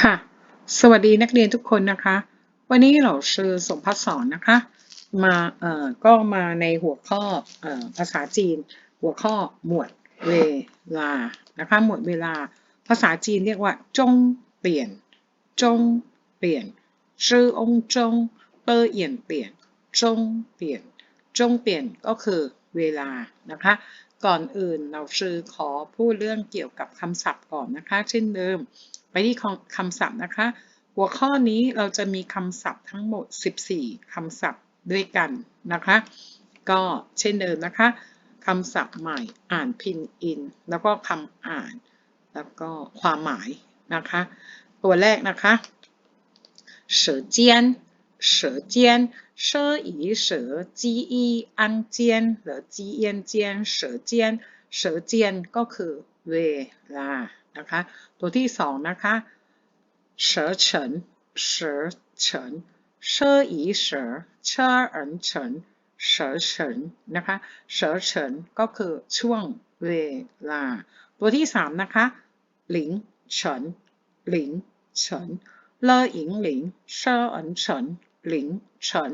ค่ะ สวัสดีนักเรียนทุกคนนะคะ วันนี้เราชื่อสมพัฒสอนนะคะ มาเอ่อก็มาในหัวข้อเอ่อภาษาจีน หัวข้อหมวดเวลานะคะ หมวดเวลา ภาษาจีนเรียกว่าจงเปลี่ยน จงเปลี่ยนชื่อองจงเปอเอียนเปลี่ยน จงเปลี่ยน จงเปลี่ยนก็คือเวลานะคะ ก่อนอื่นเราชื่อขอพูดเรื่องเกี่ยวกับคำศัพท์ก่อนนะคะ เช่นเดิม ไปที่คำศัพท์นะคะ หัวข้อนี้เราจะมีคำศัพท์ทั้งหมด 14 คำศัพท์ด้วยกันนะคะ ก็เช่นเดิมนะคะคำศัพท์ใหม่อ่านพินอิน แล้วก็คำอ่าน แล้วก็ความหมายนะคะ ตัวแรกนะคะเสือเจียนเสือเจียนเสืออีเสือจีอีอันเจียนหรือจีเอียนเจียนเสือเจียนเสือเจียนก็คือเวลา นะคะ ตัวที่สองนะคะเสือเฉินเสือเฉินเสืออีเสือเชิเอินเฉินเสือเฉินนะคะเสือเฉินก็คือช่วงเวลา ตัวที่สามนะคะหลิงเฉินหลิงเฉินเลอหญิงหลิงเชอเอินเฉินหลิงเฉิน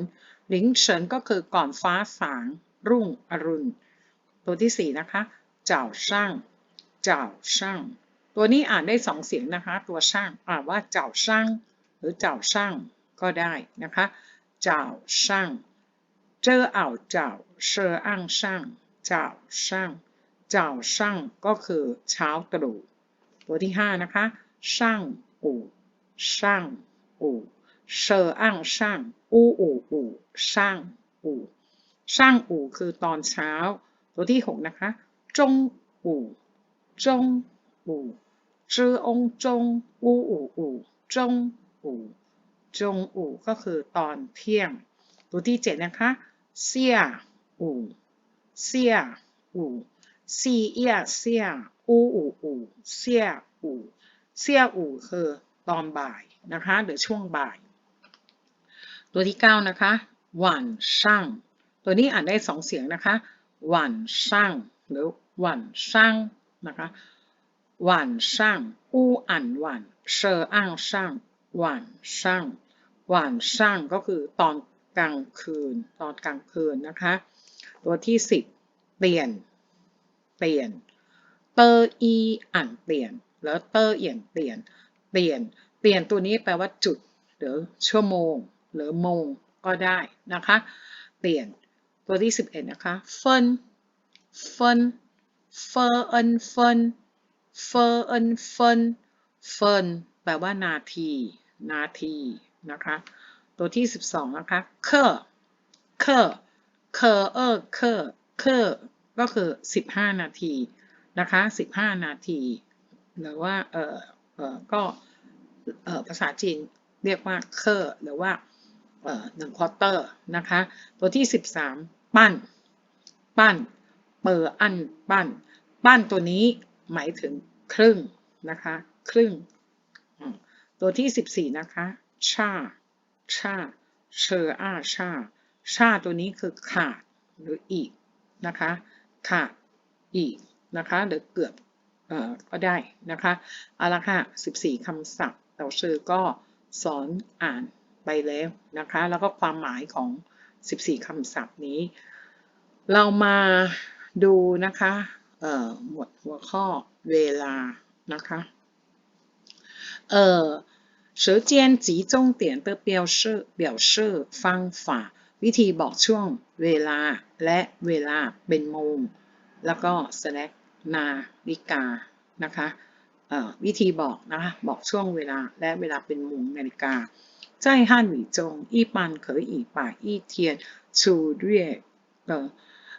หลิงเฉินก็คือก่อนฟ้าสาง รุ่งอรุณ ตัวที่สี่นะคะเจ้าช่างเจ้าช่าง ตัวนี้อ่านได้สองเสียงนะคะ ตัวช่างอ่านว่าเจ้าช่าง หรือเจ้าช่างก็ได้นะคะ เจ้าช่างเจออ่าวเจ้าเชออ้างช่างเจ้าช่างเจ้าช่างก็คือเช้าตรู่ตัวที่ห้านะคะช่างอู่ช่างอู่เชออ้างช่างอู่อู่อู่ช่างอู่ช่างอู่คือตอนเช้า ตัวที่หกนะคะจงอู่จง อู่จื้อองจงอู่อู่อู่จงอู่จงอู่ก็คือตอนเที่ยง ตัวที่เจ็ดนะคะเสียอู่เสียอู่ซีเอียเสียอู่อู่อู่เสียอู่เสียอู่คือตอนบ่ายนะคะหรือช่วงบ่าย ตัวที่เก้านะคะหวันช่างตัวนี้อ่านได้สองเสียงนะคะหวันช่างหรือหวันช่างนะคะ หวันช่างอู้อ่านหวันเชออ้างช่างหวันช่างหวันช่างก็คือตอนกลางคืน ตอนกลางคืนนะคะ ตัวที่สิบเปลี่ยน เปลี่ยน เตออีอ่านเปลี่ยน แล้วเตอเอียนเปลี่ยน เปลี่ยน เปลี่ยนตัวนี้แปลว่าจุด หรือชั่วโมง หรือโมงก็ได้นะคะ เปลี่ยน ตัวที่สิบเอ็ดนะคะเฟินเฟินเฟอเอินเฟิน เฟอเอินเฟินเฟินแปลว่านาที นาที นะคะ ตัวที่สิบสองนะคะ เคอเคอเคอเออเคอเคอก็คือสิบห้านาที นะคะสิบห้านาที หรือว่า เออเออก็เออภาษาจีนเรียกว่าเคอหรือว่าเออหนึ่งควอเตอร์ นะคะ ตัวที่สิบสามปั้น ปั้น เปอร์อัน ปั้น ปั้นตัวนี้หมายถึง ครึ่งนะคะ ครึ่ง ตัวที่สิบสี่นะคะ ชา ชา เชออาชา ชาตัวนี้คือขาดหรืออีกนะคะ ขาดอีกนะคะ หรือเกือบเอ่อก็ได้นะคะเอาละค่ะ 14 คำศัพท์เราชื่อก็สอนอ่านไปแล้วนะคะ แล้วก็ความหมายของ 14 คำศัพท์นี้ เรามาดูนะคะเอ่อหมวดหัวข้อ เวลานะคะเอ่อ时间集中点的表示表示方法วิธีบอกช่วงเวลาและเวลาเป็นโมง แล้วก็ select นาฬิกานะคะวิธีบอกนะคะบอกช่วงเวลาและเวลาเป็นโมงนาฬิกา在汉语中一般可以把一天粗略的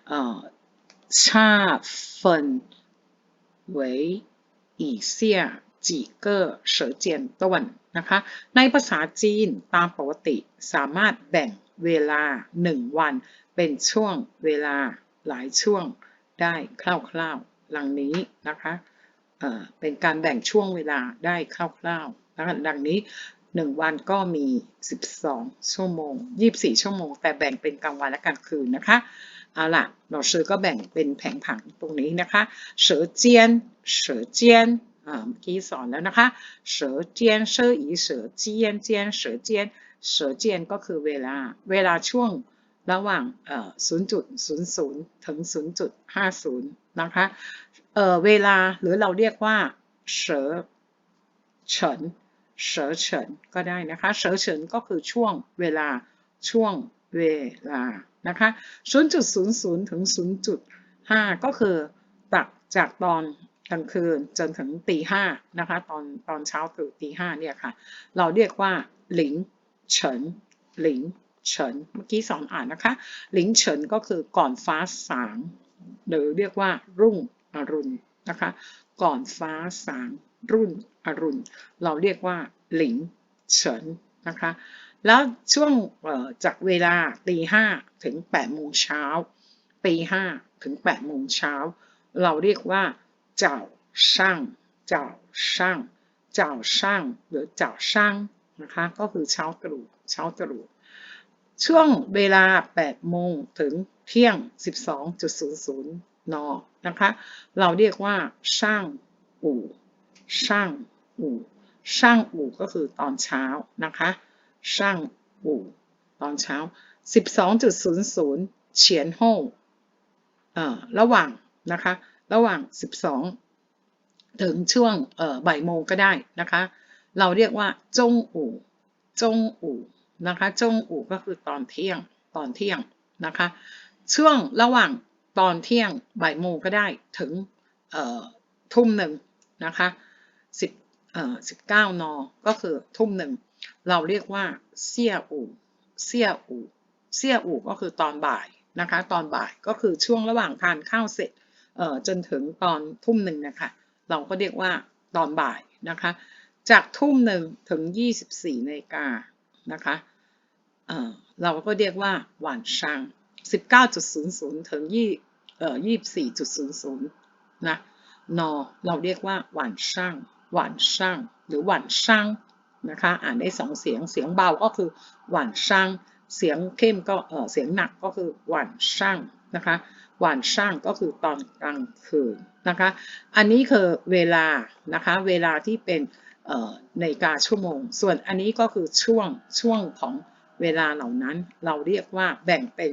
呃差分 为以下几个时间段นะคะในภาษาจีนตามปกติสามารถแบ่งเวลาหนึ่งวันเป็นช่วงเวลาหลายช่วงได้คร่าวๆหลังนี้นะคะเเป็นการแบ่งช่วงเวลาได้คร่าวๆนะคะดังนี้ 1 วันก็มี 12 ชั่วโมง 24 ชั่วโมง แต่แบ่งเป็นกลางวันและกลางคืนนะคะ เอาล่ะเราซื้อก็แบ่งเป็นแผงผังตรงนี้นะคะเสือเจียนเสือเจียนอ่าเมื่อกี้สอนแล้วนะคะเสือเจียนเสืออีเสือเจียนเจียนเสือเจียนเสือเจียนก็คือเวลาเวลาช่วงระหว่างเอ่อ0.00 ถึง 0.50 นะคะเอ่อเวลาหรือเราเรียกว่าเสือเฉินเสือเฉินก็ได้นะคะเสือเฉินก็คือช่วงเวลาช่วง เวลานะคะ 0.00 ถึง 0.5 ก็คือตักจากตอนกลางคืนจนถึงตีห้านะคะตอนตอนเช้าตื่นตีห้าเนี่ยค่ะ เราเรียกว่าหลิงเฉินหลิงเฉินเมื่อกี้สอนอ่านนะคะ หลิงเฉินก็คือก่อนฟ้าสาง หรือเรียกว่ารุ่งอรุณนะคะ ก่อนฟ้าสางรุ่นอรุณ เราเรียกว่าหลิงเฉินนะคะ แล้วช่วงจากเวลาตีห้าถึงแปดโมงเช้าตีห้าถึงแปดโมงเช้าเราเรียกว่าเจ้าช่างเจ้าช่างเจ้าช่างหรือเจ้าช่างนะคะก็คือเช้าตรู่เช้าตรู่ช่วงเวลา8โมงถึงเที่ยง 12.00 น นะคะ เราเรียกว่าช่างอู่ช่างอู่ช่างอู่ก็คือตอนเช้านะคะ ช่างอู่ตอนเช้า 12.00 เฉียนโฮเอ่อระหว่างนะคะ ระหว่าง 12 ถึงช่วงเอ่อบ่ายโมงก็ได้นะคะ เราเรียกว่าจงอู่จงอู่นะคะจงอู่ก็คือตอนเที่ยงตอนเที่ยงนะคะ ช่วงระหว่างตอนเที่ยงบ่ายโมงก็ได้ถึงเอ่อทุ่มหนึ่งนะคะสิบเอ่อสิบเก้านอก็คือทุ่มหนึ่ง เราเรียกว่าเสี่ยอู่เสี่ยอู่เสี่ยอู่ก็คือตอนบ่ายนะคะ ตอนบ่ายก็คือช่วงระหว่างทานข้าวเสร็จจนถึงตอนทุ่มหนึ่งนะคะ เราก็เรียกว่าตอนบ่ายนะคะ จากทุ่มหนึ่งถึง 24นาฬิกานะคะเเราก็เรียกว่าหวานช่าง 19.00 ถึง2เอ่อ24.00นะนอเราเรียกว่าหวานช่างหวานช่างหรือหวานช่าง นะคะ อ่านได้สองเสียง เสียงเบาก็คือหวานช่าง เสียงเข้มก็เออเสียงหนักก็คือหวานช่างนะคะ หวานช่างก็คือตอนกลางคืนนะคะ อันนี้คือเวลานะคะ เวลาที่เป็นในกาชั่วโมง ส่วนอันนี้ก็คือช่วงช่วงของเวลาเหล่านั้นเราเรียกว่าแบ่งเป็น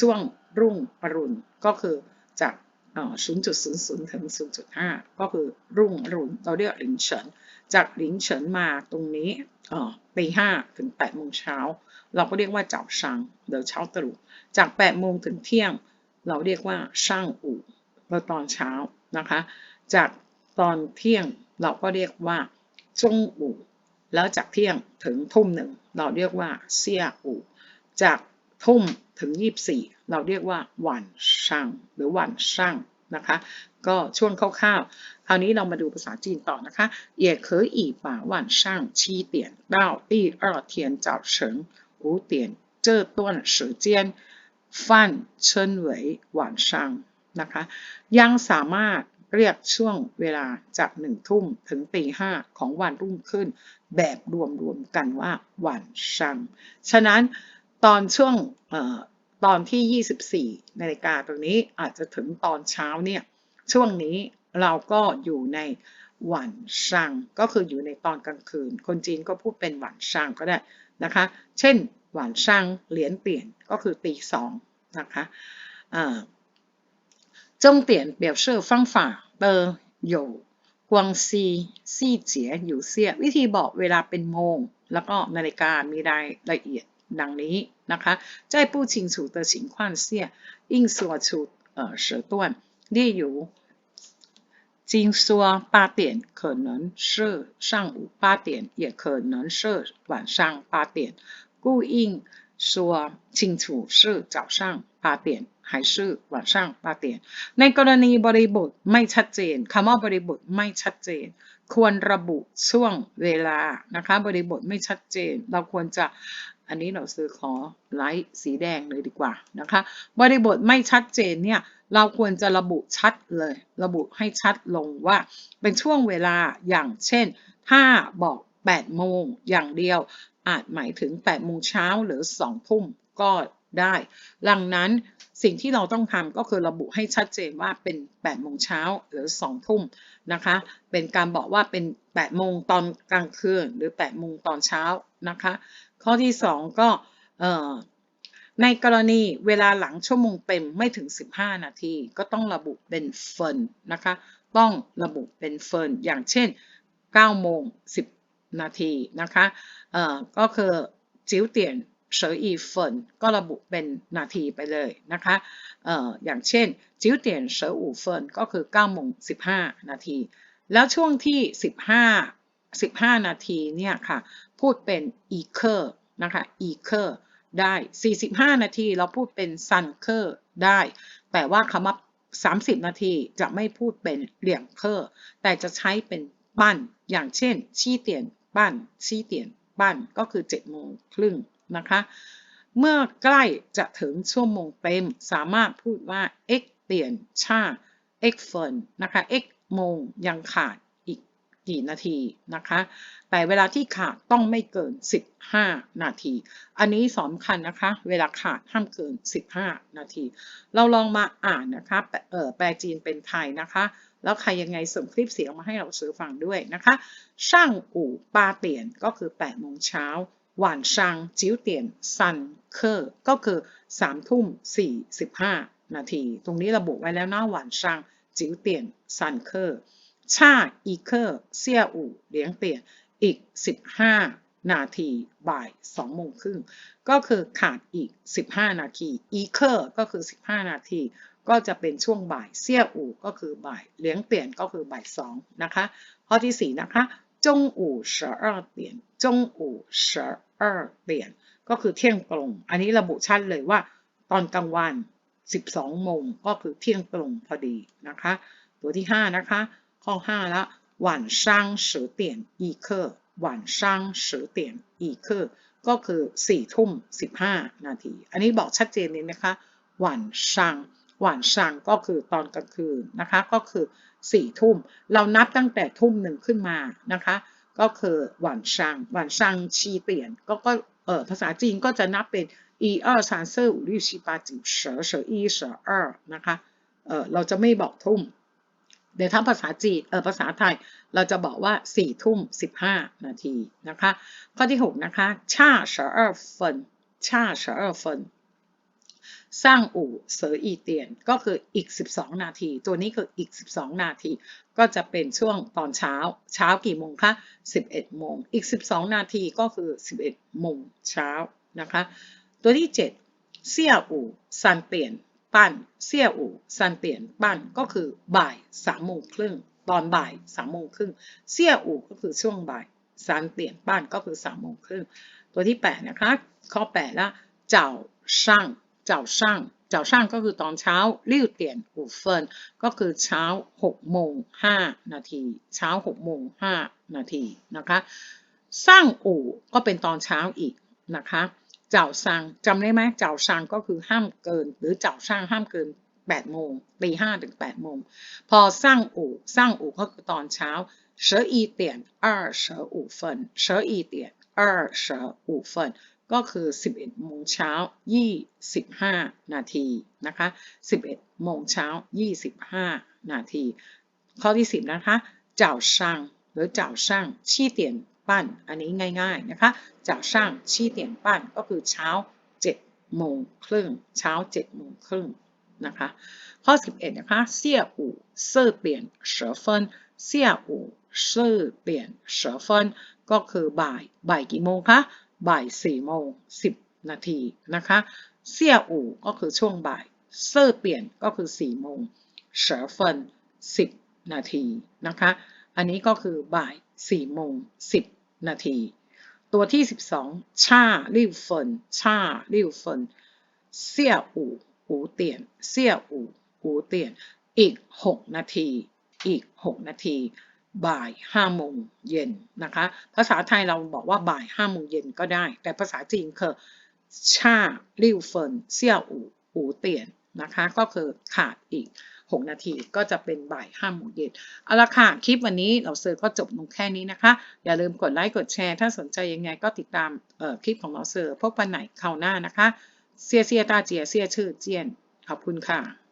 ช่วงรุ่งอรุณก็คือจาก0.00ถึง0.5 ก็คือรุ่งอรุณเราเรียกหลิงเฉิน จากหลิงเฉินมาตรงนี้ตีห้าถึง8โมงเช้า เราก็เรียกว่าเจ้าชังเดี๋ยวเช้าตรู่จาก8โมงถึงเที่ยง เราเรียกว่าช่างอู่เมื่อตอนเช้านะคะ จากตอนเที่ยงเราก็เรียกว่าจงอู่แล้วจากเที่ยงถึงทุ่มหนึ่งเราเรียกว่าเซี่ยอู่จากทุ่มถึงยี่สี่เราเรียกว่าหวันช่างหรือหวันช่าง นะคะ ก็ช่วงคร่าวๆคราวนี้เรามาดูภาษาจีนต่อนะคะ也可以把晚上七点到第二天早晨五点这段时间ฟันเชิญเหวยหวานชังนะคะยังสามารถเรียกช่วงเวลาจากหนึ่งทุ่มถึงตีห้าของวันรุ่งขึ้น แบบรวมๆกันว่าหวานชัง ฉะนั้นตอนช่วง ตอนที่ 24นาฬิกาตรงนี้อาจจะถึงตอนเช้าเนี่ยช่วงนี้เราก็อยู่ในหวันช่างก็คืออยู่ในตอนกลางคืน คนจีนก็พูดเป็นหวันช่างก็ได้นะคะ เช่น หวันช่างเหรียญเปลี่ยนก็คือตีสองนะคะจงเปลี่ยนเปรียบเชื่อฟวิธีบอกเวลาเป็นโมง แล้วก็นาฬิกามีรายละเอียด ดังนี้นะคะ在不清楚的情况下应说出呃时段例如今说八点可能是上午八点也可能是晚上八点故意说清楚是早上八点还是晚上八点ในกรณีบริบทไม่ชัดเจนคำว่าบริบทไม่ชัดเจน ควรระบุช่วงเวลานะคะบริบทไม่ชัดเจน เราควรจะ อันนี้เราซื้อขอไลท์สีแดงเลยดีกว่านะคะบริบทไม่ชัดเจนเนี่ยเราควรจะระบุชัดเลย ระบุให้ชัดลงว่าเป็นช่วงเวลาอย่างเช่น ถ้าบอก8โมงอย่างเดียว อาจหมายถึง8โมงเช้าหรือ2ทุ่มก็ได้ดังนั้นสิ่งที่เราต้องทำก็คือระบุให้ชัดเจนว่าเป็น8โมงเช้าหรือ2ทุ่มนะคะ เป็นการบอกว่าเป็น8โมงตอนกลางคืนหรือ8โมงตอนเช้านะคะ ข้อที่ 2 ก็ในกรณีเวลาหลังชั่วโมงเต็มไม่ถึง 15 นาที ก็ต้องระบุเป็นเฟิร์นนะคะ ต้องระบุเป็นเฟิร์นอย่างเช่น9โมง10 นาทีนะคะก็คือจิ๋วเตียนเฉออีเฟินก็ระบุเป็นนาทีไปเลยนะคะออย่างเช่นจิ๋วเตียนเฉออูเฟินก็คือ9โมง15 นาที แล้วช่วงที่ 15 15 นาทีเนี่ยค่ะ พูดเป็นอีเคอร์นะคะอีเคอร์ได้ 45 นาทีเราพูดเป็นซันเคอร์ได้ แต่ว่าคำว่า30 นาทีจะไม่พูดเป็นเหลี่ยงเคอร์แต่จะใช้เป็นปั้น อย่างเช่น ชี้เตียนปั้น ชี้เตียนปั้นก็คือ7โมงครึ่งนะคะ เมื่อใกล้จะถึงชั่วโมงเต็ม สามารถพูดว่า x เตียนชา x เฟินนะคะ x โมงยังขาด กี่นาทีนะคะ แต่เวลาที่ขาดต้องไม่เกิน 15 นาที อันนี้สำคัญนะคะ เวลาขาดห้ามเกิน 15 นาที เราลองมาอ่านนะคะแปลจีนเป็นไทยนะคะ แล้วใครยังไงส่งคลิปเสียงมาให้เราซื้อฟังด้วยนะคะช่างอู่ปาเตียนก็คือ8โมงเช้าหวานชังจิ๋วเตียนซันเคอร์ก็คือ3ทุ่ม45 นาที ตรงนี้ระบุไว้แล้วนะหวานชังจิ๋วเตียนซันเคอร์ ชาอีเคอร์เซียอู่เลี้ยงเตี่ยอีก 15 นาทีบ่าย2โมงครึ่งก็คือขาดอีก 15 นาทีอีเคอร์ก็คือ 15 นาทีก็จะเป็นช่วงบ่ายเซี่ยอู่ก็คือบ่ายเลี้ยงเตี่ยนก็คือบ่ายสองนะคะข้อที่ 4 นะคะจงอู่เสือเอเตี่ยนจงอู่เสือเอเตี่ยนก็คือเที่ยงตรง อันนี้ระบุชัดเลยว่าตอนกลางวัน 12 โมงก็คือเที่ยงตรงพอดีนะคะ ตัวที่ 5 นะคะ ข้อห้าละหวันช่างสือเตียนอีเคอวันช่งสือเตียนอีเคอก็คือสี่ทุ่มสิบห้านาที อันนี้บอกชัดเจนนิดนะคะวันช่างวันซังก็คือตอนกลางคืนนะคะก็คือสี่ทุ่ม เรานับตั้งแต่ทุ่มหนึ่งขึ้นมานะคะก็คือวันซังวันซังชีเตียนก็ก็เออภาษาจีนก็จะนับเป็นอีเออร์ซานเซอร์นะคะเออเราจะไม่บอกทุ่ม เดี๋ยวถ้าภาษาจีนเออภาษาไทย เราจะบอกว่าสี่ทุ่มสิบห้านาทีนะคะ ข้อที่หกนะคะชาเฉอเฟินชาเฉอเฟินสร้างอู่เสออีเตียนก็คืออีก 12 นาที ตัวนี้คืออีก 12 นาที ก็จะเป็นช่วงตอนเช้า เช้ากี่โมงคะ 11 โมง อีก 12 นาทีก็คือ 11 โมงเช้านะคะ ตัวที่ 7 เสี่ยอู่ซันเตียน ปั้นเสี่ยอู่ซันเตียนปั้นก็คือบ่าย3โมงครึ่งตอนบ่าย3โมงครึ่งเสี่ยอู่ก็คือช่วงบ่ายซันเตียนปั้นก็คือ3โมงครึ่งตัวที่8นะคะข้อ8ละเจ้าช่างเจ้าช่างเจ้าช่างก็คือตอนเช้าลิ้วเตียนอู่เฟินก็คือเช้า6โมง5นาทีเช้า6โมง5นาทีนะคะสร้างอู่ก็เป็นตอนเช้าอีกนะคะ เจ้าสร้างจำได้ไหมเจ้าสร้างก็คือห้ามเกิน หรือเจ้าสร้างห้ามเกิน8โมงตีห้าถึง8โมง พอสร้างอู่สร้างอู่ก็คือตอนเช้าเฉอีเตียนอ้าเฉอู่เฟินเฉอีเตียนอ้าเฉอู่เฟินก็คือ 11 โมงเช้า 25 นาทีนะคะ 11 โมงเช้า 25 นาที ข้อที่ 10 นะคะ เจ้าช่างหรือเจ้าช่างชี้เตียน ปั้น อันนี้ง่ายๆนะคะจ้าช่างชี้เตียนปั้นก็คือเช้า7โมงครึ่งเช้า7โมงครึ่งนะคะข้อ 11นะคะเสี่ยอู่เซ่อเปลี่ยนเฉอเฟินเสี่ยอู่เซ่อเปลี่ยนเฉอเฟินก็คือบ่ายบ่ายกี่โมงคะบ่าย4โมง10 นาทีนะคะเสี่ยอู่ก็คือช่วงบ่ายเซ่อเปลี่ยนก็คือ4โมงเฉอเฟิน10 นาทีนะคะอันนี้ก็คือบ่าย4โมง10 นาที ตัวที่ 12 ชาลิ่วเฟินชาลิ่วเฟินเสี่ยอู่หูเตียนเสี่ยอู่หูเตียน อีก 6 นาที อีก 6 นาที บ่าย5โมงเย็นนะคะ ภาษาไทยเราบอกว่าบ่าย5โมงเย็นก็ได้ แต่ภาษาจีนคือชาลิ่วเฟินเสี่ยอู่หูเตียนนะคะ ก็คือขาดอีก 6 นาทีก็จะเป็นบ่าย5โมงเย็นเอาละค่ะ คลิปวันนี้เราเซอร์ก็จบลงแค่นี้นะคะ อย่าลืมกดไลค์กดแชร์ ถ้าสนใจยังไงก็ติดตามคลิปของเราเซอร์พบกันไหนคราวหน้านะคะเสียเสียตาเจียเสียชื่อเจียนขอบคุณค่ะ